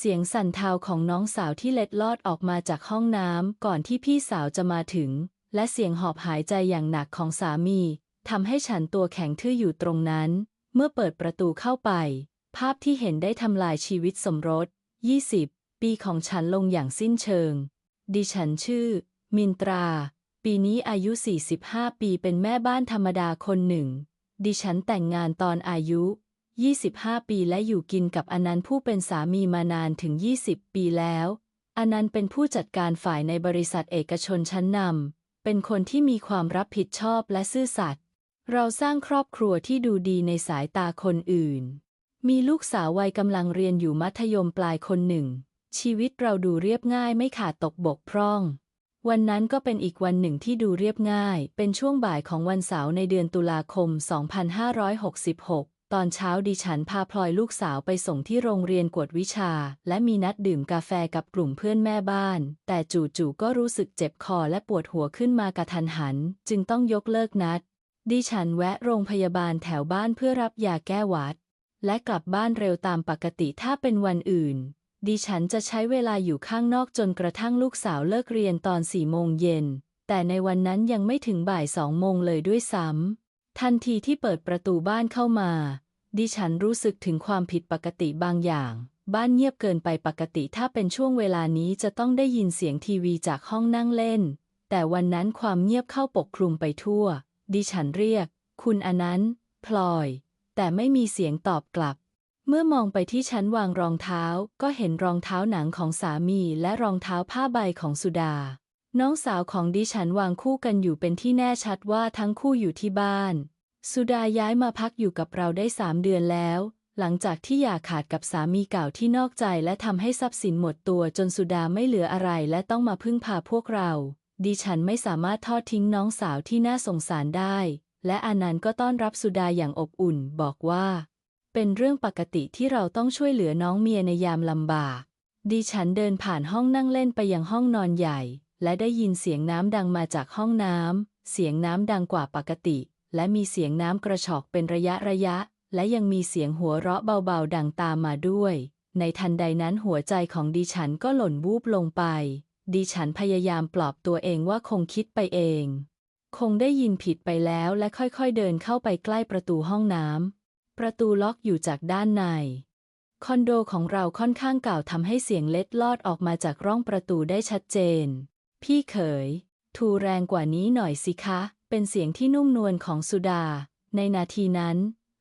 เสียงสั่นเทาของน้องสาวที่เล็ดลอดออกมาจากห้องน้ำก่อนที่พี่สาวจะมาถึง และเสียงหอบหายใจอย่างหนักของสามีทำให้ฉันตัวแข็งทื่ออยู่ตรงนั้น เมื่อเปิดประตูเข้าไป ภาพที่เห็นได้ทำลายชีวิตสมรส 20 ปีของฉันลงอย่างสิ้นเชิง ดิฉันชื่อ มินตรา ปีนี้อายุ 45 ปีเป็นแม่บ้านธรรมดาคนหนึ่ง ดิฉันแต่งงานตอนอายุ 25 ปีและอยู่กินกับอนันต์ผู้เป็นสามีมานานถึง 20 ปีแล้ว อนันต์เป็นผู้จัดการฝ่ายในบริษัทเอกชนชั้นนำ เป็นคนที่มีความรับผิดชอบและซื่อสัตย์ เราสร้างครอบครัวที่ดูดีในสายตาคนอื่น มีลูกสาววัยกำลังเรียนอยู่มัธยมปลายคนหนึ่ง ชีวิตเราดูเรียบง่ายไม่ขาดตกบกพร่อง วันนั้นก็เป็นอีกวันหนึ่งที่ดูเรียบง่าย เป็นช่วงบ่ายของวันเสาร์ในเดือนตุลาคม 2566 ตอนเช้าดิฉันพาพลอยลูกสาวไปส่งที่โรงเรียนกวดวิชา และมีนัดดื่มกาแฟกับกลุ่มเพื่อนแม่บ้าน แต่จู่ๆก็รู้สึกเจ็บคอและปวดหัวขึ้นมากระทันหัน จึงต้องยกเลิกนัด ดิฉันแวะโรงพยาบาลแถวบ้านเพื่อรับยาแก้หวัด และกลับบ้านเร็วตามปกติถ้าเป็นวันอื่น ดิฉันจะใช้เวลาอยู่ข้างนอกจนกระทั่งลูกสาวเลิกเรียนตอนสี่โมงเย็น แต่ในวันนั้นยังไม่ถึงบ่ายสองโมงเลยด้วยซ้ำทันทีที่เปิดประตูบ้านเข้ามา ดิฉันรู้สึกถึงความผิดปกติบางอย่าง บ้านเงียบเกินไปปกติถ้าเป็นช่วงเวลานี้จะต้องได้ยินเสียงทีวีจากห้องนั่งเล่น แต่วันนั้นความเงียบเข้าปกคลุมไปทั่ว ดิฉันเรียก คุณอนันต์พลอย แต่ไม่มีเสียงตอบกลับ เมื่อมองไปที่ชั้นวางรองเท้า ก็เห็นรองเท้าหนังของสามีและรองเท้าผ้าใบของสุดา น้องสาวของดิฉันวางคู่กันอยู่เป็นที่แน่ชัดว่าทั้งคู่อยู่ที่บ้าน สุดาย้ายมาพักอยู่กับเราได้สามเดือนแล้ว หลังจากที่อย่าขาดกับสามีเก่าที่นอกใจและทำให้ทรัพย์สินหมดตัวจนสุดาไม่เหลืออะไรและต้องมาพึ่งพาพวกเรา ดิฉันไม่สามารถทอดทิ้งน้องสาวที่น่าสงสารได้ และอานันต์ก็ต้อนรับสุดาอย่างอบอุ่น บอกว่า เป็นเรื่องปกติที่เราต้องช่วยเหลือน้องเมียในยามลำบาก ดิฉันเดินผ่านห้องนั่งเล่นไปยังห้องนอนใหญ่ และได้ยินเสียงน้ำดังมาจากห้องน้ำเสียงน้ำดังกว่าปกติ และมีเสียงน้ำกระชอกเป็นระยะระยะ และยังมีเสียงหัวเราะเบาๆ ดังตามมาด้วย ในทันใดนั้นหัวใจของดิฉันก็หล่นวูบลงไป ดิฉันพยายามปลอบตัวเองว่าคงคิดไปเอง คงได้ยินผิดไปแล้วและค่อยๆเดินเข้าไปใกล้ประตูห้องน้ำประตูล็อกอยู่จากด้านใน คอนโดของเราค่อนข้างเก่าทำให้เสียงเล็ดลอดออกมาจากร่องประตูได้ชัดเจน พี่เขยทูแรงกว่านี้หน่อยสิคะ เป็นเสียงที่นุ่มนวลของสุดา ในนาทีนั้น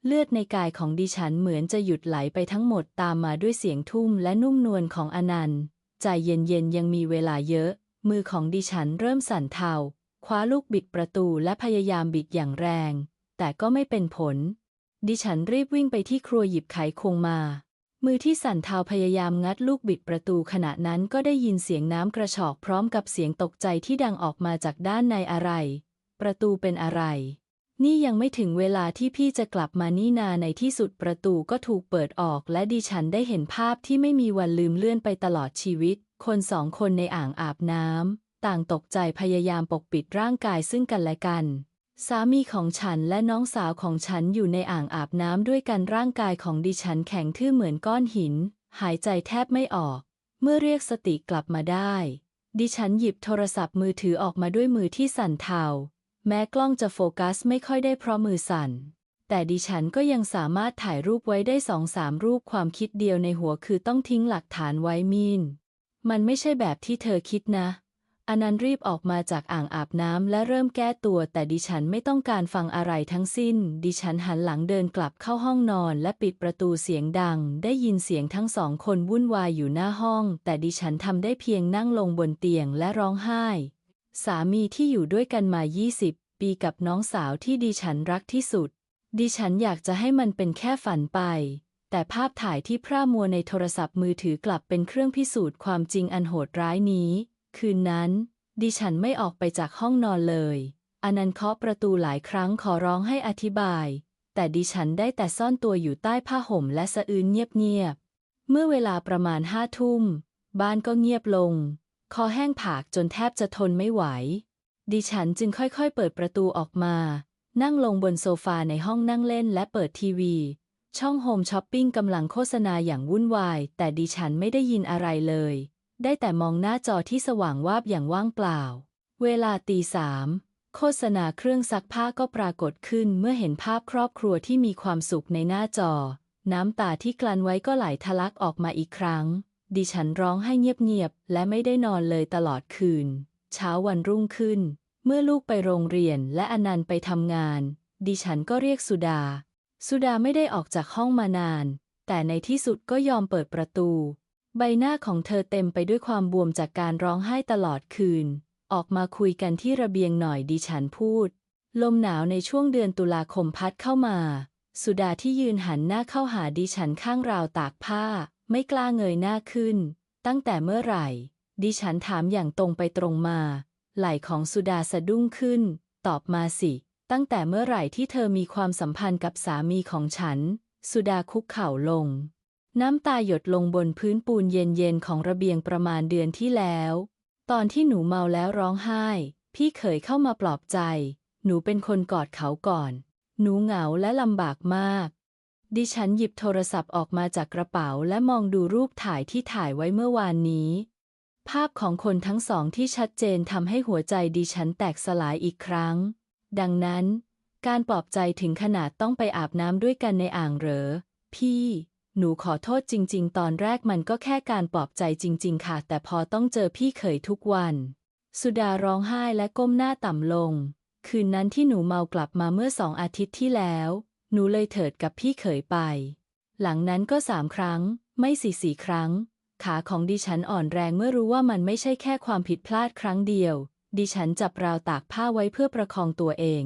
เลือดในกายของดิฉันเหมือนจะหยุดไหลไปทั้งหมดตามมาด้วยเสียงทุ่มและนุ่มนวลของอนันต์ ใจเย็นๆยังมีเวลาเยอะ มือของดิฉันเริ่มสั่นเทา คว้าลูกบิดประตูและพยายามบิดอย่างแรง แต่ก็ไม่เป็นผล ดิฉันรีบวิ่งไปที่ครัวหยิบไขควงมา มือที่สั่นเทาพยายามงัดลูกบิดประตูขณะนั้นก็ได้ยินเสียงน้ำกระชอกพร้อมกับเสียงตกใจที่ดังออกมาจากด้านในอะไร ประตูเป็นอะไร นี่ยังไม่ถึงเวลาที่พี่จะกลับมานี่นาในที่สุดประตูก็ถูกเปิดออก และดิฉันได้เห็นภาพที่ไม่มีวันลืมเลื่อนไปตลอดชีวิต คนสองคนในอ่างอาบน้ำต่างตกใจพยายามปกปิดร่างกายซึ่งกันและกัน สามีของฉันและน้องสาวของฉันอยู่ในอ่างอาบน้ำด้วยกันร่างกายของดิฉันแข็งทื่อเหมือนก้อนหิน หายใจแทบไม่ออก เมื่อเรียกสติกลับมาได้ ดิฉันหยิบโทรศัพท์มือถือออกมาด้วยมือที่สั่นเทา แม้กล้องจะโฟกัสไม่ค่อยได้เพราะมือสั่น แต่ดิฉันก็ยังสามารถถ่ายรูปไว้ได้สองสามรูปความคิดเดียวในหัวคือต้องทิ้งหลักฐานไว้มีน มันไม่ใช่แบบที่เธอคิดนะอนันต์รีบออกมาจากอ่างอาบน้ำและเริ่มแก้ตัวแต่ดิฉันไม่ต้องการฟังอะไรทั้งสิ้น ดิฉันหันหลังเดินกลับเข้าห้องนอนและปิดประตูเสียงดัง ได้ยินเสียงทั้งสองคนวุ่นวายอยู่หน้าห้อง แต่ดิฉันทำได้เพียงนั่งลงบนเตียงและร้องไห้ สามีที่อยู่ด้วยกันมา 20 ปีกับน้องสาวที่ดิฉันรักที่สุด ดิฉันอยากจะให้มันเป็นแค่ฝันไป แต่ภาพถ่ายที่พร่ามัวในโทรศัพท์มือถือกลับเป็นเครื่องพิสูจน์ความจริงอันโหดร้ายนี้ คืนนั้น ดิฉันไม่ออกไปจากห้องนอนเลยอนันต์เคาะประตูหลายครั้งขอร้องให้อธิบาย แต่ดิฉันได้แต่ซ่อนตัวอยู่ใต้ผ้าห่มและสะอื้นเงียบๆเมื่อเวลาประมาณห้าทุ่ม บ้านก็เงียบลง คอแห้งผากจนแทบจะทนไม่ไหว ดิฉันจึงค่อยๆ เปิดประตูออกมา นั่งลงบนโซฟาในห้องนั่งเล่นและเปิดทีวี ช่องโฮมช้อปปิ้งกำลังโฆษณาอย่างวุ่นวาย แต่ดิฉันไม่ได้ยินอะไรเลย ได้แต่มองหน้าจอที่สว่างวาบอย่างว่างเปล่า เวลาตีสามโฆษณาเครื่องซักผ้าก็ปรากฏขึ้นเมื่อเห็นภาพครอบครัวที่มีความสุขในหน้าจอ น้ำตาที่กลั้นไว้ก็ไหลทะลักออกมาอีกครั้ง ดิฉันร้องให้เงียบๆ และไม่ได้นอนเลยตลอดคืน เช้าวันรุ่งขึ้น เมื่อลูกไปโรงเรียนและอนันต์ไปทำงาน ดิฉันก็เรียกสุดา สุดาไม่ได้ออกจากห้องมานาน แต่ในที่สุดก็ยอมเปิดประตู ใบหน้าของเธอเต็มไปด้วยความบวมจากการร้องไห้ตลอดคืน ออกมาคุยกันที่ระเบียงหน่อยดิฉันพูด ลมหนาวในช่วงเดือนตุลาคมพัดเข้ามา สุดาที่ยืนหันหน้าเข้าหาดิฉันข้างราวตากผ้า ไม่กล้าเงยหน้าขึ้น ตั้งแต่เมื่อไหร่ ดิฉันถามอย่างตรงไปตรงมา ไหล่ของสุดาสะดุ้งขึ้น ตอบมาสิ ตั้งแต่เมื่อไหร่ที่เธอมีความสัมพันธ์กับสามีของฉัน สุดาคุกเข่าลง น้ำตาหยดลงบนพื้นปูนเย็นๆของระเบียงประมาณเดือนที่แล้ว ตอนที่หนูเมาแล้วร้องไห้ พี่เขยเข้ามาปลอบใจ หนูเป็นคนกอดเขาก่อน หนูเหงาและลำบากมาก ดิฉันหยิบโทรศัพท์ออกมาจากกระเป๋าและมองดูรูปถ่ายที่ถ่ายไว้เมื่อวานนี้ ภาพของคนทั้งสองที่ชัดเจนทำให้หัวใจดิฉันแตกสลายอีกครั้ง ดังนั้น การปลอบใจถึงขนาดต้องไปอาบน้ำด้วยกันในอ่างเหรอ พี่ หนูขอโทษจริง ๆ ตอนแรกมันก็แค่การปลอบใจจริง ๆ ค่ะ แต่พอต้องเจอพี่เขยทุกวัน สุดาร้องไห้และก้มหน้าต่ำลง คืนนั้นที่หนูเมากลับมาเมื่อสองอาทิตย์ที่แล้ว หนูเลยเถิดกับพี่เขยไป หลังนั้นก็สามครั้ง ไม่สี่สี่ครั้ง ขาของดิฉันอ่อนแรงเมื่อรู้ว่ามันไม่ใช่แค่ความผิดพลาดครั้งเดียว ดิฉันจับราวตากผ้าไว้เพื่อประคองตัวเอง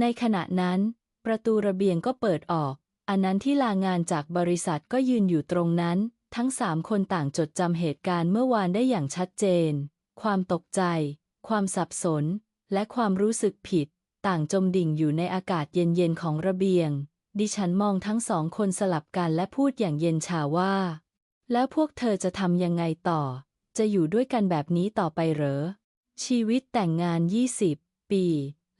ในขณะนั้น ประตูระเบียงก็เปิดออก อันนั้นที่ลางานจากบริษัทก็ยืนอยู่ตรงนั้น ทั้งสามคนต่างจดจำเหตุการณ์เมื่อวานได้อย่างชัดเจน ความตกใจ ความสับสน และความรู้สึกผิด ต่างจมดิ่งอยู่ในอากาศเย็นๆของระเบียง ดิฉันมองทั้งสองคนสลับกันและพูดอย่างเย็นชาว่า แล้วพวกเธอจะทำยังไงต่อ จะอยู่ด้วยกันแบบนี้ต่อไปเหรอ ชีวิตแต่งงาน 20 ปี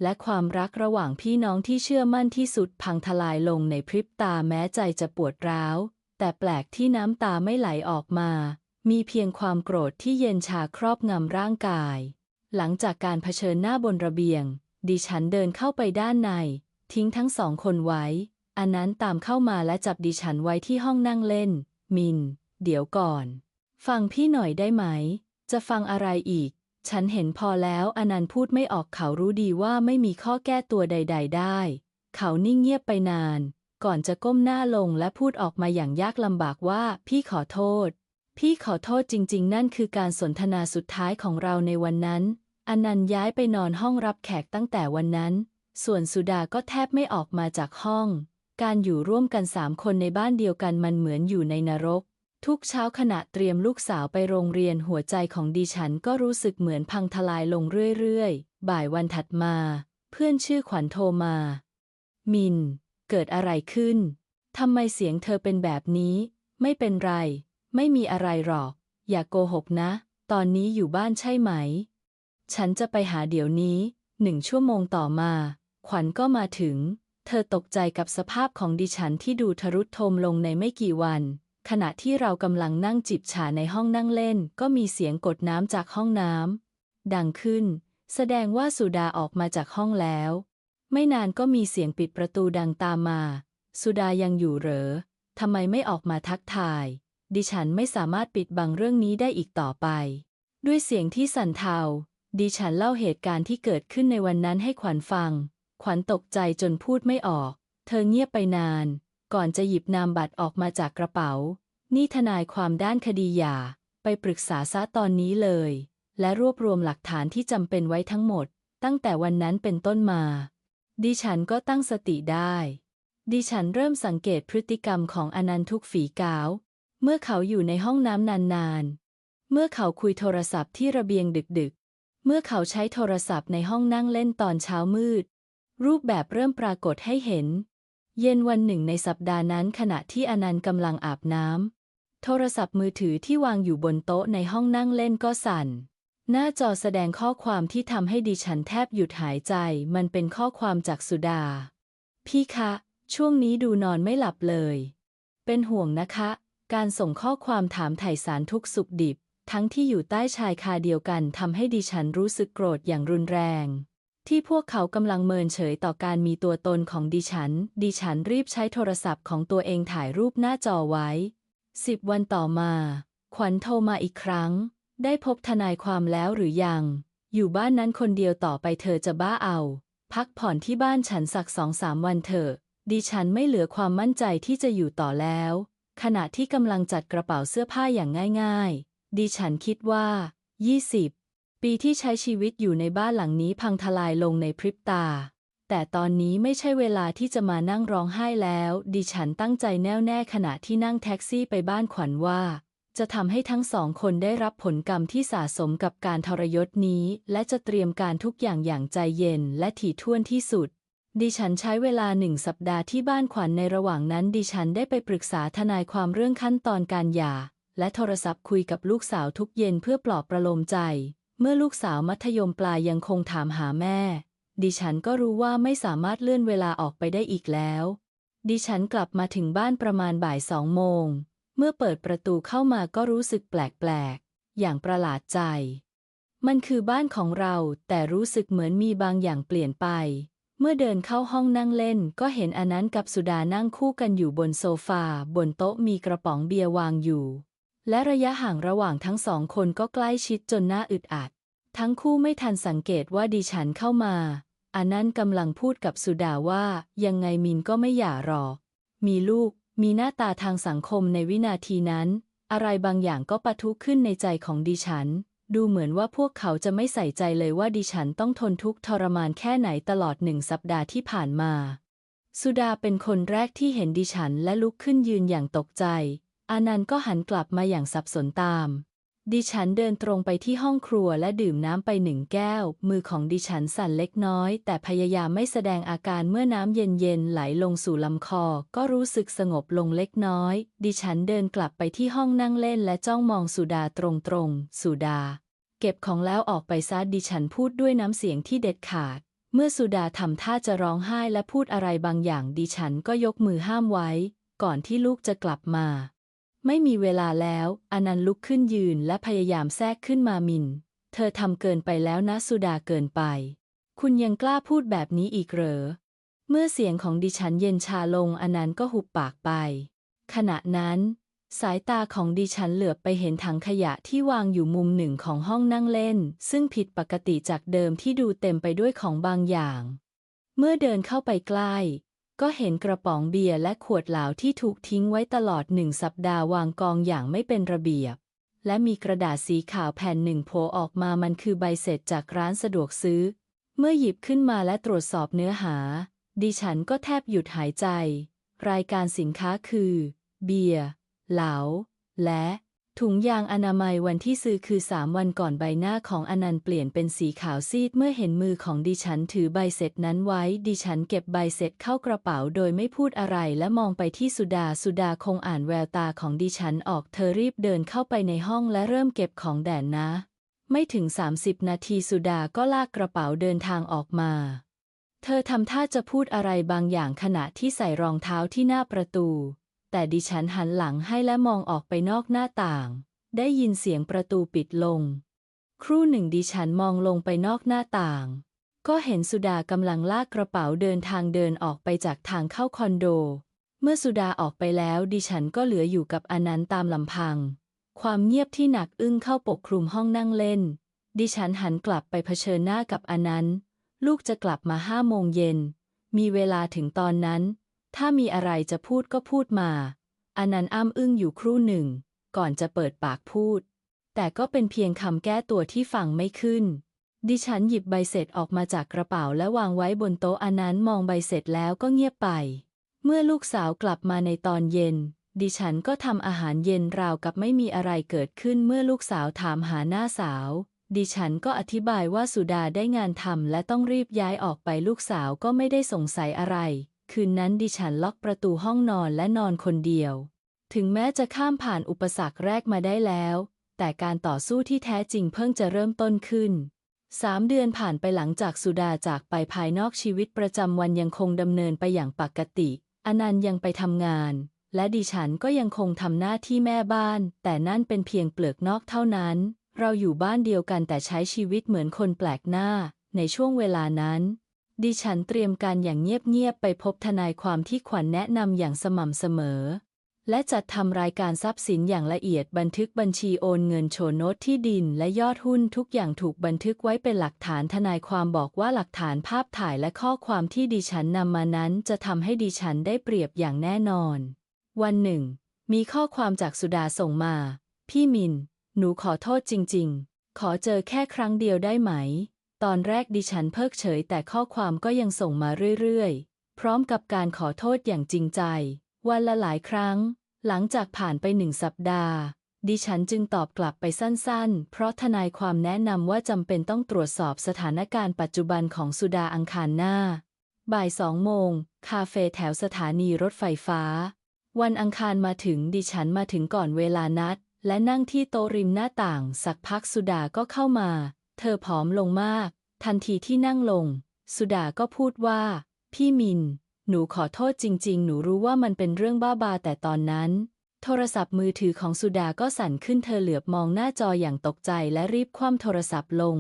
และความรักระหว่างพี่น้องที่เชื่อมั่นที่สุดพังทลายลงในพริบตาแม้ใจจะปวดร้าว แต่แปลกที่น้ำตาไม่ไหลออกมามีเพียงความโกรธที่เย็นชาครอบงำร่างกาย หลังจากการเผชิญหน้าบนระเบียง ดิฉันเดินเข้าไปด้านใน ทิ้งทั้งสองคนไว้ อันนั้นตามเข้ามาและจับดิฉันไว้ที่ห้องนั่งเล่น มิน เดี๋ยวก่อน ฟังพี่หน่อยได้ไหม จะฟังอะไรอีก ฉันเห็นพอแล้วอนันต์พูดไม่ออกเขารู้ดีว่าไม่มีข้อแก้ตัวใด ๆ ได้ เขานิ่งเงียบไปนาน ก่อนจะก้มหน้าลงและพูดออกมาอย่างยากลำบากว่า พี่ขอโทษ พี่ขอโทษจริง ๆ นั่นคือการสนทนาสุดท้ายของเราในวันนั้น อนันต์ย้ายไปนอนห้องรับแขกตั้งแต่วันนั้น ส่วนสุดาก็แทบไม่ออกมาจากห้อง การอยู่ร่วมกันสามคนในบ้านเดียวกันมันเหมือนอยู่ในนรก ทุกเช้าขณะเตรียมลูกสาวไปโรงเรียนหัวใจของดิฉันก็รู้สึกเหมือนพังทลายลงเรื่อยๆ บ่ายวันถัดมา เพื่อนชื่อขวัญโทรมา มิน เกิดอะไรขึ้น ทำไมเสียงเธอเป็นแบบนี้ ไม่เป็นไร ไม่มีอะไรหรอก อย่าโกหกนะ ตอนนี้อยู่บ้านใช่ไหม ฉันจะไปหาเดี๋ยวนี้ หนึ่งชั่วโมงต่อมา ขวัญก็มาถึง เธอตกใจกับสภาพของดิฉันที่ดูทรุดโทรมลงในไม่กี่วัน ขณะที่เรากำลังนั่งจิบชาในห้องนั่งเล่น ก็มีเสียงกดน้ำจากห้องน้ำดังขึ้น แสดงว่าสุดาออกมาจากห้องแล้ว ไม่นานก็มีเสียงปิดประตูดังตามมา สุดายังอยู่เหรอทำไมไม่ออกมาทักทาย ดิฉันไม่สามารถปิดบังเรื่องนี้ได้อีกต่อไป ด้วยเสียงที่สั่นเทา ดิฉันเล่าเหตุการณ์ที่เกิดขึ้นในวันนั้นให้ขวัญฟัง ขวัญตกใจจนพูดไม่ออก เธอเงียบไปนาน ก่อนจะหยิบนามบัตรออกมาจากกระเป๋า นี่ทนายความด้านคดีหย่า ไปปรึกษาซะตอนนี้เลย และรวบรวมหลักฐานที่จำเป็นไว้ทั้งหมด ตั้งแต่วันนั้นเป็นต้นมา ดิฉันก็ตั้งสติได้ ดิฉันเริ่มสังเกตพฤติกรรมของอนันทุกฝีกาว เมื่อเขาอยู่ในห้องน้ำนานๆ เมื่อเขาคุยโทรศัพท์ที่ระเบียงดึกๆ เมื่อเขาใช้โทรศัพท์ในห้องนั่งเล่นตอนเช้ามืด รูปแบบเริ่มปรากฏให้เห็น เย็นวันหนึ่งในสัปดาห์นั้นขณะที่อนันต์กำลังอาบน้ำโทรศัพท์มือถือที่วางอยู่บนโต๊ะในห้องนั่งเล่นก็สั่น หน้าจอแสดงข้อความที่ทำให้ดิฉันแทบหยุดหายใจ มันเป็นข้อความจากสุดา พี่คะ ช่วงนี้ดูนอนไม่หลับเลย เป็นห่วงนะคะ การส่งข้อความถามไถ่สารทุกสุขดิบ ทั้งที่อยู่ใต้ชายคาเดียวกันทำให้ดิฉันรู้สึกโกรธอย่างรุนแรง ที่พวกเขากำลังเมินเฉยต่อการมีตัวตนของดิฉัน ดิฉันรีบใช้โทรศัพท์ของตัวเองถ่ายรูปหน้าจอไว้สิบวันต่อมา ขวัญโทรมาอีกครั้ง ได้พบทนายความแล้วหรือยัง อยู่บ้านนั้นคนเดียวต่อไปเธอจะบ้าเอา พักผ่อนที่บ้านฉันสักสองสามวันเถอะ ดิฉันไม่เหลือความมั่นใจที่จะอยู่ต่อแล้ว ขณะที่กำลังจัดกระเป๋าเสื้อผ้าอย่างง่าย ๆ ดิฉันคิดว่า 20 ปีที่ใช้ชีวิตอยู่ในบ้านหลังนี้พังทลายลงในพริบตา แต่ตอนนี้ไม่ใช่เวลาที่จะมานั่งร้องไห้แล้ว ดิฉันตั้งใจแน่วแน่ขณะที่นั่งแท็กซี่ไปบ้านขวัญว่า จะทำให้ทั้งสองคนได้รับผลกรรมที่สะสมกับการทรยศนี้ และจะเตรียมการทุกอย่างอย่างใจเย็นและถี่ถ้วนที่สุดดิฉันใช้เวลาหนึ่งสัปดาห์ที่บ้านขวัญในระหว่างนั้นดิฉันได้ไปปรึกษาทนายความเรื่องขั้นตอนการหย่า และโทรศัพท์คุยกับลูกสาวทุกเย็นเพื่อปลอบประโลมใจ เมื่อลูกสาวมัธยมปลายยังคงถามหาแม่ ดิฉันก็รู้ว่าไม่สามารถเลื่อนเวลาออกไปได้อีกแล้ว ดิฉันกลับมาถึงบ้านประมาณบ่ายสองโมง เมื่อเปิดประตูเข้ามาก็รู้สึกแปลกๆ อย่างประหลาดใจ มันคือบ้านของเราแต่รู้สึกเหมือนมีบางอย่างเปลี่ยนไป เมื่อเดินเข้าห้องนั่งเล่นก็เห็นอนันต์กับสุดานั่งคู่กันอยู่บนโซฟา บนโต๊ะมีกระป๋องเบียร์วางอยู่ และระยะห่างระหว่างทั้งสองคนก็ใกล้ชิดจนน่าอึดอัด ทั้งคู่ไม่ทันสังเกตว่าดิฉันเข้ามาอนันกำลังพูดกับสุดาว่า ยังไงมินก็ไม่หย่ารอ มีลูก มีหน้าตาทางสังคมในวินาทีนั้น อะไรบางอย่างก็ปะทุขึ้นในใจของดิฉัน ดูเหมือนว่าพวกเขาจะไม่ใส่ใจเลยว่าดิฉันต้องทนทุกข์ทรมานแค่ไหนตลอดหนึ่งสัปดาห์ที่ผ่านมา สุดาเป็นคนแรกที่เห็นดิฉันและลุกขึ้นยืนอย่างตกใจ อานันต์ก็หันกลับมาอย่างสับสนตาม ดิฉันเดินตรงไปที่ห้องครัวและดื่มน้ำไปหนึ่งแก้ว มือของดิฉันสั่นเล็กน้อย แต่พยายามไม่แสดงอาการเมื่อน้ำเย็นๆไหลลงสู่ลำคอ ก็รู้สึกสงบลงเล็กน้อย ดิฉันเดินกลับไปที่ห้องนั่งเล่นและจ้องมองสุดาตรงๆสุดา เก็บของแล้วออกไปซะดิฉันพูดด้วยน้ำเสียงที่เด็ดขาด เมื่อสุดาทำท่าจะร้องไห้และพูดอะไรบางอย่าง ดิฉันก็ยกมือห้ามไว้ ก่อนที่ลูกจะกลับมา ไม่มีเวลาแล้วอนันต์ลุกขึ้นยืนและพยายามแทรกขึ้นมามิน เธอทำเกินไปแล้วนะสุดาเกินไป คุณยังกล้าพูดแบบนี้อีกเหรอ เมื่อเสียงของดิฉันเย็นชาลงอนันต์ก็หุบปากไป ขณะนั้น สายตาของดิฉันเหลือบไปเห็นถังขยะที่วางอยู่มุมหนึ่งของห้องนั่งเล่น ซึ่งผิดปกติจากเดิมที่ดูเต็มไปด้วยของบางอย่าง เมื่อเดินเข้าไปใกล้ ก็เห็นกระป๋องเบียร์และขวดเหล้าที่ถูกทิ้งไว้ตลอดหนึ่งสัปดาห์วางกองอย่างไม่เป็นระเบียบ และมีกระดาษสีขาวแผ่นหนึ่งโผล่ออกมามันคือใบเสร็จจากร้านสะดวกซื้อ เมื่อหยิบขึ้นมาและตรวจสอบเนื้อหา ดิฉันก็แทบหยุดหายใจ รายการสินค้าคือ เบียร์เหลาและ ถุงยางอนามัยวันที่ซื้อคือสามวันก่อนใบหน้าของอนันต์เปลี่ยนเป็นสีขาวซีดเมื่อเห็นมือของดิฉันถือใบเสร็จนั้นไว้ ดิฉันเก็บใบเสร็จเข้ากระเป๋าโดยไม่พูดอะไรและมองไปที่สุดาสุดาคงอ่านแววตาของดิฉันออกเธอรีบเดินเข้าไปในห้องและเริ่มเก็บของแดนนะ ไม่ถึง 30 นาทีสุดาก็ลากกระเป๋าเดินทางออกมา เธอทำท่าจะพูดอะไรบางอย่างขณะที่ใส่รองเท้าที่หน้าประตู แต่ดิฉันหันหลังให้และมองออกไปนอกหน้าต่าง ได้ยินเสียงประตูปิดลง ครู่หนึ่งดิฉันมองลงไปนอกหน้าต่าง ก็เห็นสุดากำลังลากกระเป๋าเดินทางเดินออกไปจากทางเข้าคอนโด เมื่อสุดาออกไปแล้วดิฉันก็เหลืออยู่กับอนันต์ตามลำพัง ความเงียบที่หนักอึ้งเข้าปกคลุมห้องนั่งเล่น ดิฉันหันกลับไปเผชิญหน้ากับอนันต์ลูกจะกลับมาห้าโมงเย็น มีเวลาถึงตอนนั้น ถ้ามีอะไรจะพูดก็พูดมา อนันต์อ้ำอึ้งอยู่ครู่หนึ่ง ก่อนจะเปิดปากพูด แต่ก็เป็นเพียงคำแก้ตัวที่ฟังไม่ขึ้น ดิฉันหยิบใบเสร็จออกมาจากกระเป๋าและวางไว้บนโต๊ะอนันต์มองใบเสร็จแล้วก็เงียบไป เมื่อลูกสาวกลับมาในตอนเย็น ดิฉันก็ทำอาหารเย็นราวกับไม่มีอะไรเกิดขึ้นเมื่อลูกสาวถามหาหน้าสาว ดิฉันก็อธิบายว่าสุดาได้งานทำและต้องรีบย้ายออกไปลูกสาวก็ไม่ได้สงสัยอะไร คืนนั้นดิฉันล็อกประตูห้องนอนและนอนคนเดียว ถึงแม้จะข้ามผ่านอุปสรรคแรกมาได้แล้ว แต่การต่อสู้ที่แท้จริงเพิ่งจะเริ่มต้นขึ้นสามเดือนผ่านไปหลังจากสุดาจากไปภายนอกชีวิตประจำวันยังคงดำเนินไปอย่างปกติ อนันต์ยังไปทำงาน และดิฉันก็ยังคงทำหน้าที่แม่บ้าน แต่นั่นเป็นเพียงเปลือกนอกเท่านั้น เราอยู่บ้านเดียวกันแต่ใช้ชีวิตเหมือนคนแปลกหน้า ในช่วงเวลานั้น ดิฉันเตรียมการอย่างเงียบๆไปพบทนายความที่ขวัญแนะนำอย่างสม่ำเสมอ และจัดทำรายการทรัพย์สินอย่างละเอียดบันทึกบัญชีโอนเงินโฉนดที่ดินและยอดหุ้นทุกอย่างถูกบันทึกไว้เป็นหลักฐานทนายความบอกว่าหลักฐานภาพถ่ายและข้อความที่ดิฉันนำมานั้นจะทำให้ดิฉันได้เปรียบอย่างแน่นอน วันหนึ่ง มีข้อความจากสุดาส่งมา พี่มิน หนูขอโทษจริง ๆ ขอเจอแค่ครั้งเดียวได้ไหม ตอนแรกดิฉันเพิกเฉยแต่ข้อความก็ยังส่งมาเรื่อยๆ พร้อมกับการขอโทษอย่างจริงใจ วันละหลายครั้ง หลังจากผ่านไปหนึ่งสัปดาห์ ดิฉันจึงตอบกลับไปสั้นๆ เพราะทนายความแนะนำว่าจำเป็นต้องตรวจสอบสถานการณ์ปัจจุบันของสุดาอังคารหน้า บ่ายสองโมง คาเฟ่แถวสถานีรถไฟฟ้า วันอังคารมาถึงดิฉันมาถึงก่อนเวลานัด และนั่งที่โต๊ะริมหน้าต่าง สักพักสุดาก็เข้ามา เธอผอมลงมาก ทันทีที่นั่งลง สุดาก็พูดว่า พี่มิน หนูขอโทษจริง ๆ หนูรู้ว่ามันเป็นเรื่องบ้าๆแต่ตอนนั้น โทรศัพท์มือถือของสุดาก็สั่นขึ้นเธอเหลือบมองหน้าจออย่างตกใจและรีบคว่ำโทรศัพท์ลง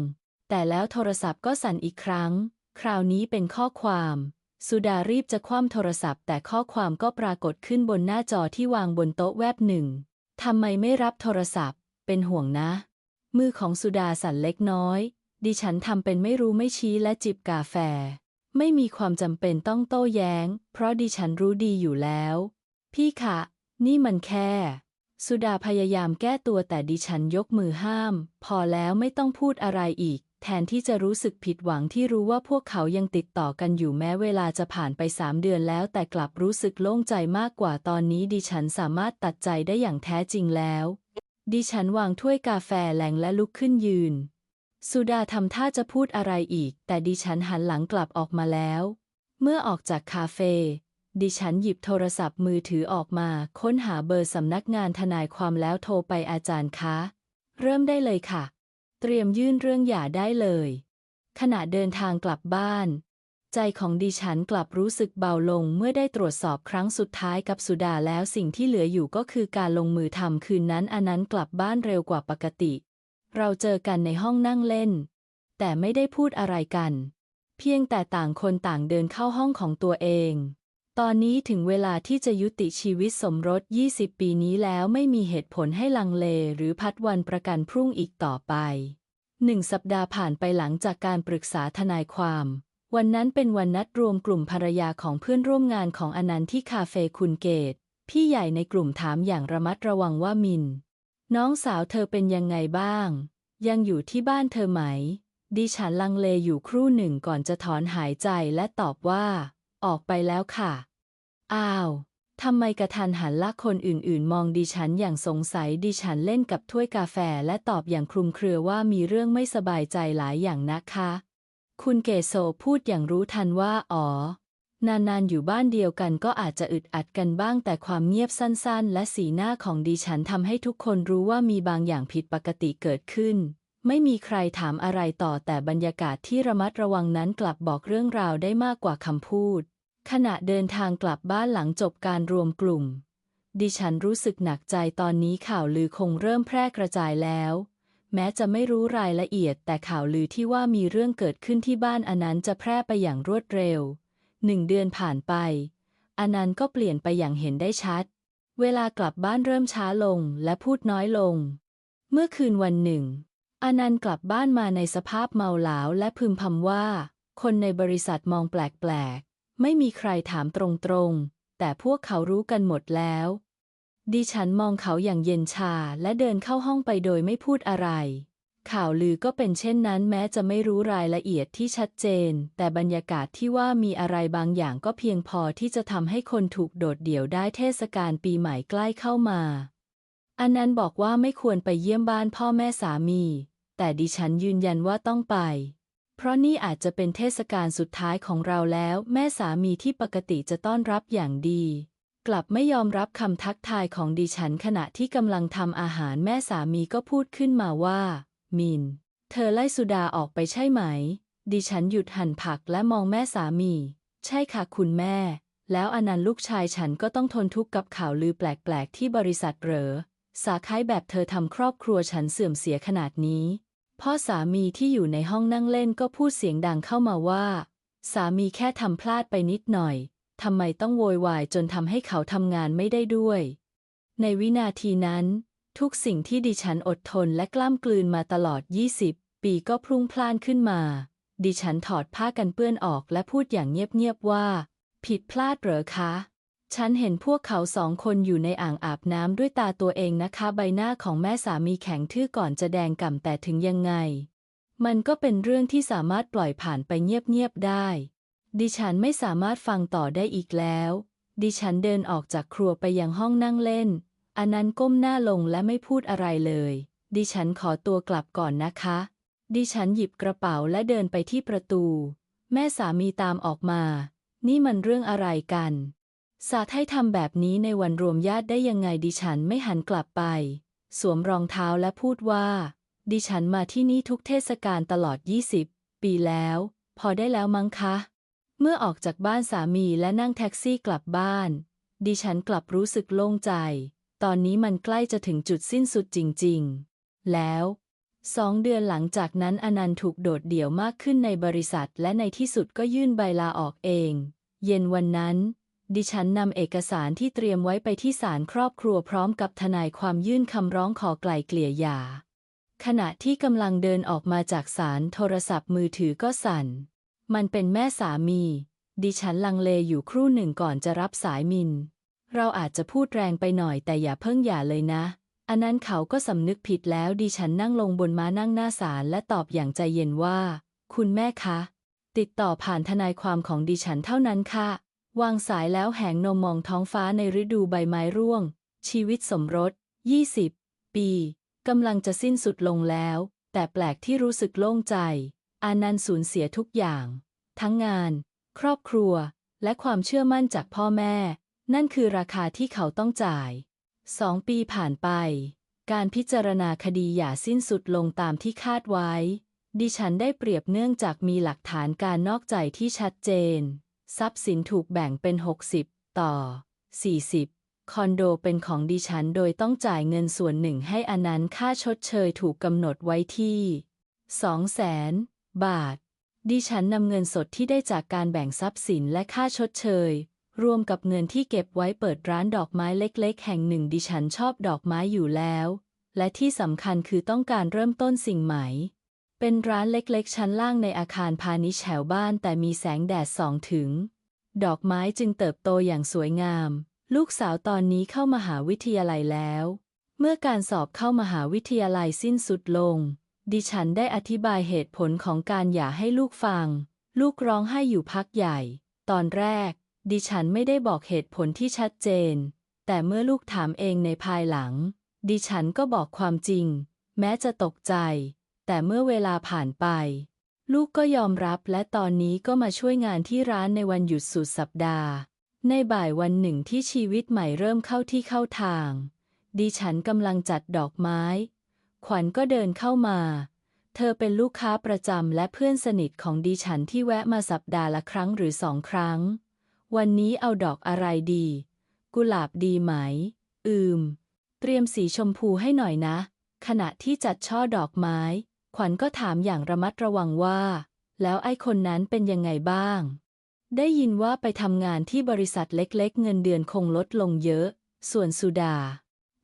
แต่แล้วโทรศัพท์ก็สั่นอีกครั้ง คราวนี้เป็นข้อความสุดารีบจะคว่ำโทรศัพท์แต่ข้อความก็ปรากฏขึ้นบนหน้าจอที่วางบนโต๊ะแวบหนึ่ง ทำไมไม่รับโทรศัพท์ เป็นห่วงนะ มือของสุดาสั่นเล็กน้อย ดิฉันทำเป็นไม่รู้ไม่ชี้และจิบกาแฟ ไม่มีความจำเป็นต้องโต้แย้ง เพราะดิฉันรู้ดีอยู่แล้ว พี่คะ นี่มันแค่ สุดาพยายามแก้ตัวแต่ดิฉันยกมือห้าม พอแล้วไม่ต้องพูดอะไรอีก แทนที่จะรู้สึกผิดหวังที่รู้ว่าพวกเขายังติดต่อกันอยู่แม้เวลาจะผ่านไปสามเดือนแล้วแต่กลับรู้สึกโล่งใจมากกว่าตอนนี้ดิฉันสามารถตัดใจได้อย่างแท้จริงแล้ว ดิฉันวางถ้วยกาแฟแหลงและลุกขึ้นยืน สุดาทำท่าจะพูดอะไรอีก แต่ดิฉันหันหลังกลับออกมาแล้ว เมื่อออกจากคาเฟ่ดิฉันหยิบโทรศัพท์มือถือออกมา ค้นหาเบอร์สำนักงานทนายความแล้วโทรไปอาจารย์คะ เริ่มได้เลยค่ะ เตรียมยื่นเรื่องหย่าได้เลย ขณะเดินทางกลับบ้าน ใจของดิฉันกลับรู้สึกเบาลงเมื่อได้ตรวจสอบครั้งสุดท้ายกับสุดาแล้วสิ่งที่เหลืออยู่ก็คือการลงมือทำคืนนั้นอันนั้นกลับบ้านเร็วกว่าปกติ เราเจอกันในห้องนั่งเล่น แต่ไม่ได้พูดอะไรกัน เพียงแต่ต่างคนต่างเดินเข้าห้องของตัวเอง ตอนนี้ถึงเวลาที่จะยุติชีวิตสมรส 20 ปีนี้แล้วไม่มีเหตุผลให้ลังเลหรือพัดวันประกันพรุ่งอีกต่อไปหนึ่งสัปดาห์ผ่านไปหลังจากการปรึกษาทนายความ วันนั้นเป็นวันนัดรวมกลุ่มภรรยาของเพื่อนร่วมงานของอนันต์ที่คาเฟ่คุณเกต พี่ใหญ่ในกลุ่มถามอย่างระมัดระวังว่ามิน น้องสาวเธอเป็นยังไงบ้าง ยังอยู่ที่บ้านเธอไหม ดิฉันลังเลอยู่ครู่หนึ่งก่อนจะถอนหายใจและตอบว่า ออกไปแล้วค่ะ อ้าวทำไมกระทันหันละคนอื่นๆ มองดิฉันอย่างสงสัยดิฉันเล่นกับถ้วยกาแฟและตอบอย่างคลุมเครือว่ามีเรื่องไม่สบายใจหลายอย่างนะคะ คุณเกโซพูดอย่างรู้ทันว่า อ๋อ นานๆ อยู่บ้านเดียวกันก็อาจจะอึดอัดกันบ้าง แต่ความเงียบสั้นๆ และสีหน้าของดิฉันทำให้ทุกคนรู้ว่ามีบางอย่างผิดปกติเกิดขึ้น ไม่มีใครถามอะไรต่อแต่บรรยากาศที่ระมัดระวังนั้นกลับบอกเรื่องราวได้มากกว่าคำพูด ขณะเดินทางกลับบ้านหลังจบการรวมกลุ่ม ดิฉันรู้สึกหนักใจตอนนี้ข่าวลือคงเริ่มแพร่กระจายแล้ว แม้จะไม่รู้รายละเอียด แต่ข่าวลือที่ว่ามีเรื่องเกิดขึ้นที่บ้านอนันต์จะแพร่ไปอย่างรวดเร็ว หนึ่งเดือนผ่านไปอนันต์ก็เปลี่ยนไปอย่างเห็นได้ชัด เวลากลับบ้านเริ่มช้าลงและพูดน้อยลง เมื่อคืนวันหนึ่งอนันต์กลับบ้านมาในสภาพเมาหลาวและพึมพำว่า คนในบริษัทมองแปลกๆ ไม่มีใครถามตรงๆ แต่พวกเขารู้กันหมดแล้ว ดิฉันมองเขาอย่างเย็นชาและเดินเข้าห้องไปโดยไม่พูดอะไร ข่าวลือก็เป็นเช่นนั้นแม้จะไม่รู้รายละเอียดที่ชัดเจน แต่บรรยากาศที่ว่ามีอะไรบางอย่างก็เพียงพอที่จะทำให้คนถูกโดดเดี่ยวได้เทศกาลปีใหม่ใกล้เข้ามาอันนั้นบอกว่าไม่ควรไปเยี่ยมบ้านพ่อแม่สามี แต่ดิฉันยืนยันว่าต้องไป เพราะนี่อาจจะเป็นเทศกาลสุดท้ายของเราแล้ว แม่สามีที่ปกติจะต้อนรับอย่างดี กลับไม่ยอมรับคำทักทายของดิฉันขณะที่กำลังทำอาหารแม่สามีก็พูดขึ้นมาว่า มิน เธอไล่สุดาออกไปใช่ไหม ดิฉันหยุดหั่นผักและมองแม่สามี ใช่ค่ะคุณแม่ แล้วอนันต์ลูกชายฉันก็ต้องทนทุกข์กับข่าวลือแปลกๆ ที่บริษัทเหรอ สาคายแบบเธอทำครอบครัวฉันเสื่อมเสียขนาดนี้ พ่อสามีที่อยู่ในห้องนั่งเล่นก็พูดเสียงดังเข้ามาว่า สามีแค่ทำพลาดไปนิดหน่อย ทำไมต้องโวยวายจนทำให้เขาทำงานไม่ได้ด้วย ในวินาทีนั้น ทุกสิ่งที่ดิฉันอดทนและกล้ามกลืนมาตลอด 20 ปีก็พรุ่งพล่านขึ้นมา ดิฉันถอดผ้ากันเปื้อนออกและพูดอย่างเงียบๆว่า ผิดพลาดเหรอคะฉันเห็นพวกเขาสองคนอยู่ในอ่างอาบน้ำด้วยตาตัวเองนะคะ ใบหน้าของแม่สามีแข็งทื่อก่อนจะแดงก่ำแต่ถึงยังไง มันก็เป็นเรื่องที่สามารถปล่อยผ่านไปเงียบๆได้ ดิฉันไม่สามารถฟังต่อได้อีกแล้ว ดิฉันเดินออกจากครัวไปยังห้องนั่งเล่น อนันต์ก้มหน้าลงและไม่พูดอะไรเลย ดิฉันขอตัวกลับก่อนนะคะ ดิฉันหยิบกระเป๋าและเดินไปที่ประตู แม่สามีตามออกมา นี่มันเรื่องอะไรกัน สาดให้ทำแบบนี้ในวันรวมญาติได้ยังไงดิฉันไม่หันกลับไป สวมรองเท้าและพูดว่า ดิฉันมาที่นี่ทุกเทศกาลตลอด 20 ปีแล้ว พอได้แล้วมั้งคะ เมื่อออกจากบ้านสามีและนั่งแท็กซี่กลับบ้าน ดิฉันกลับรู้สึกโล่งใจ ตอนนี้มันใกล้จะถึงจุดสิ้นสุดจริง ๆ แล้วสองเดือนหลังจากนั้นอนันต์ถูกโดดเดี่ยวมากขึ้นในบริษัท และในที่สุดก็ยื่นใบลาออกเอง เย็นวันนั้น ดิฉันนำเอกสารที่เตรียมไว้ไปที่ศาลครอบครัวพร้อมกับทนายความยื่นคำร้องขอไกล่เกลี่ยหย่าขณะที่กำลังเดินออกมาจากศาลโทรศัพท์มือถือก็สั่น มันเป็นแม่สามี ดิฉันลังเลอยู่ครู่หนึ่งก่อนจะรับสายมิน เราอาจจะพูดแรงไปหน่อยแต่อย่าเพิ่งอย่าเลยนะ อันนั้นเขาก็สำนึกผิดแล้วดิฉันนั่งลงบนม้านั่งหน้าศาลและตอบอย่างใจเย็นว่า คุณแม่คะ ติดต่อผ่านทนายความของดิฉันเท่านั้นค่ะ วางสายแล้วแหงนมมองท้องฟ้าในฤดูใบไม้ร่วง ชีวิตสมรส 20 ปีกำลังจะสิ้นสุดลงแล้ว แต่แปลกที่รู้สึกโล่งใจ อานันต์สูญเสียทุกอย่าง ทั้งงาน ครอบครัว และความเชื่อมั่นจากพ่อแม่ นั่นคือราคาที่เขาต้องจ่ายสองปีผ่านไป การพิจารณาคดีหย่าสิ้นสุดลงตามที่คาดไว้ ดิฉันได้เปรียบเนื่องจากมีหลักฐานการนอกใจที่ชัดเจน ทรัพย์สินถูกแบ่งเป็น 60 ต่อ 40 คอนโดเป็นของดิฉันโดยต้องจ่ายเงินส่วนหนึ่งให้อนันต์ค่าชดเชยถูกกำหนดไว้ที่2แสน บาท ดิฉันนำเงินสดที่ได้จากการแบ่งทรัพย์สินและค่าชดเชย รวมกับเงินที่เก็บไว้เปิดร้านดอกไม้เล็ก ๆ แห่งหนึ่ง ดิฉันชอบดอกไม้อยู่แล้ว และที่สำคัญคือต้องการเริ่มต้นสิ่งใหม่ เป็นร้านเล็ก ๆ ชั้นล่างในอาคารพาณิชย์แถวบ้านแต่มีแสงแดดส่องถึง ดอกไม้จึงเติบโตอย่างสวยงาม ลูกสาวตอนนี้เข้ามหาวิทยาลัยแล้ว เมื่อการสอบเข้ามหาวิทยาลัยสิ้นสุดลง ดิฉันได้อธิบายเหตุผลของการหย่าให้ลูกฟัง ลูกร้องไห้อยู่พักใหญ่ ตอนแรก ดิฉันไม่ได้บอกเหตุผลที่ชัดเจน แต่เมื่อลูกถามเองในภายหลัง ดิฉันก็บอกความจริง แม้จะตกใจ แต่เมื่อเวลาผ่านไป ลูกก็ยอมรับและตอนนี้ก็มาช่วยงานที่ร้านในวันหยุดสุดสัปดาห์ ในบ่ายวันหนึ่งที่ชีวิตใหม่เริ่มเข้าที่เข้าทาง ดิฉันกำลังจัดดอกไม้ ขวัญก็เดินเข้ามา เธอเป็นลูกค้าประจำและเพื่อนสนิทของดิฉันที่แวะมาสัปดาห์ละครั้งหรือสองครั้ง วันนี้เอาดอกอะไรดี กุหลาบดีไหม อืม เตรียมสีชมพูให้หน่อยนะ ขณะที่จัดช่อดอกไม้ ขวัญก็ถามอย่างระมัดระวังว่า แล้วไอ้คนนั้นเป็นยังไงบ้าง ได้ยินว่าไปทำงานที่บริษัทเล็กๆ เงินเดือนคงลดลงเยอะ ส่วนสุดา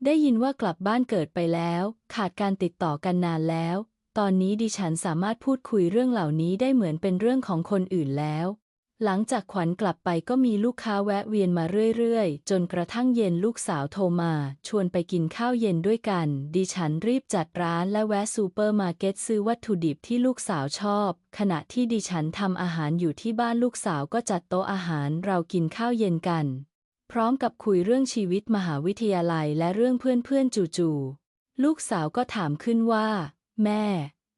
ได้ยินว่ากลับบ้านเกิดไปแล้ว ขาดการติดต่อกันนานแล้ว ตอนนี้ดิฉันสามารถพูดคุยเรื่องเหล่านี้ได้เหมือนเป็นเรื่องของคนอื่นแล้ว หลังจากขวัญกลับไปก็มีลูกค้าแวะเวียนมาเรื่อยๆ จนกระทั่งเย็นลูกสาวโทรมา ชวนไปกินข้าวเย็นด้วยกัน ดิฉันรีบจัดร้านและแวะซูเปอร์มาร์เก็ตซื้อวัตถุดิบที่ลูกสาวชอบ ขณะที่ดิฉันทำอาหารอยู่ที่บ้านลูกสาวก็จัดโต๊ะอาหารเรากินข้าวเย็นกัน ร้อมกับคุยเรื่องชีวิตมหาวิทยาลัยและเรื่องเพื่อนๆจู่ๆลูกสาวก็ถามขึ้นว่า แม่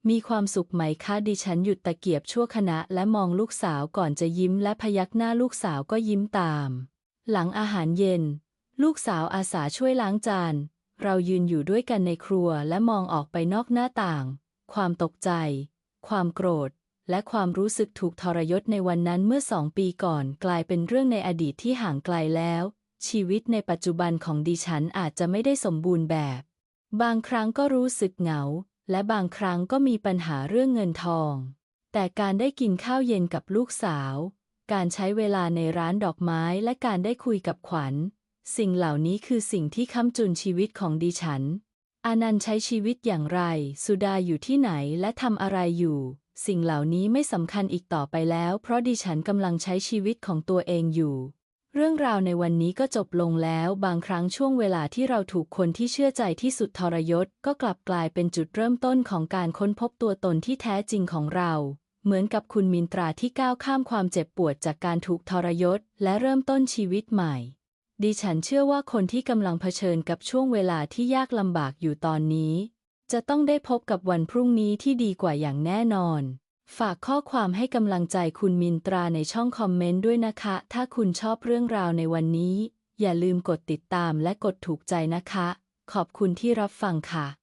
มีความสุขไหมคะดิฉันหยุดตะเกียบชั่วขณะและมองลูกสาวก่อนจะยิ้มและพยักหน้าลูกสาวก็ยิ้มตาม หลังอาหารเย็น ลูกสาวอาสาช่วยล้างจาน เรายืนอยู่ด้วยกันในครัวและมองออกไปนอกหน้าต่าง ความตกใจ ความโกรธ และความรู้สึกถูกทรยศในวันนั้นเมื่อสองปีก่อนกลายเป็นเรื่องในอดีตที่ห่างไกลแล้ว ชีวิตในปัจจุบันของดิฉันอาจจะไม่ได้สมบูรณ์แบบ บางครั้งก็รู้สึกเหงา และบางครั้งก็มีปัญหาเรื่องเงินทอง แต่การได้กินข้าวเย็นกับลูกสาว การใช้เวลาในร้านดอกไม้และการได้คุยกับขวัญ สิ่งเหล่านี้คือสิ่งที่ค้ำจุนชีวิตของดิฉันอานันต์ใช้ชีวิตอย่างไร สุดาอยู่ที่ไหนและทำอะไรอยู่สิ่งเหล่านี้ไม่สำคัญอีกต่อไปแล้ว เพราะดิฉันกำลังใช้ชีวิตของตัวเองอยู่ เรื่องราวในวันนี้ก็จบลงแล้ว บางครั้งช่วงเวลาที่เราถูกคนที่เชื่อใจที่สุดทรยศ ก็กลับกลายเป็นจุดเริ่มต้นของการค้นพบตัวตนที่แท้จริงของเรา เหมือนกับคุณมินตราที่ก้าวข้ามความเจ็บปวดจากการถูกทรยศ และเริ่มต้นชีวิตใหม่ ดิฉันเชื่อว่าคนที่กำลังเผชิญกับช่วงเวลาที่ยากลำบากอยู่ตอนนี้ จะต้องได้พบกับวันพรุ่งนี้ที่ดีกว่าอย่างแน่นอน ฝากข้อความให้กำลังใจคุณมินตราในช่องคอมเมนต์ด้วยนะคะ ถ้าคุณชอบเรื่องราวในวันนี้ อย่าลืมกดติดตามและกดถูกใจนะคะ ขอบคุณที่รับฟังค่ะ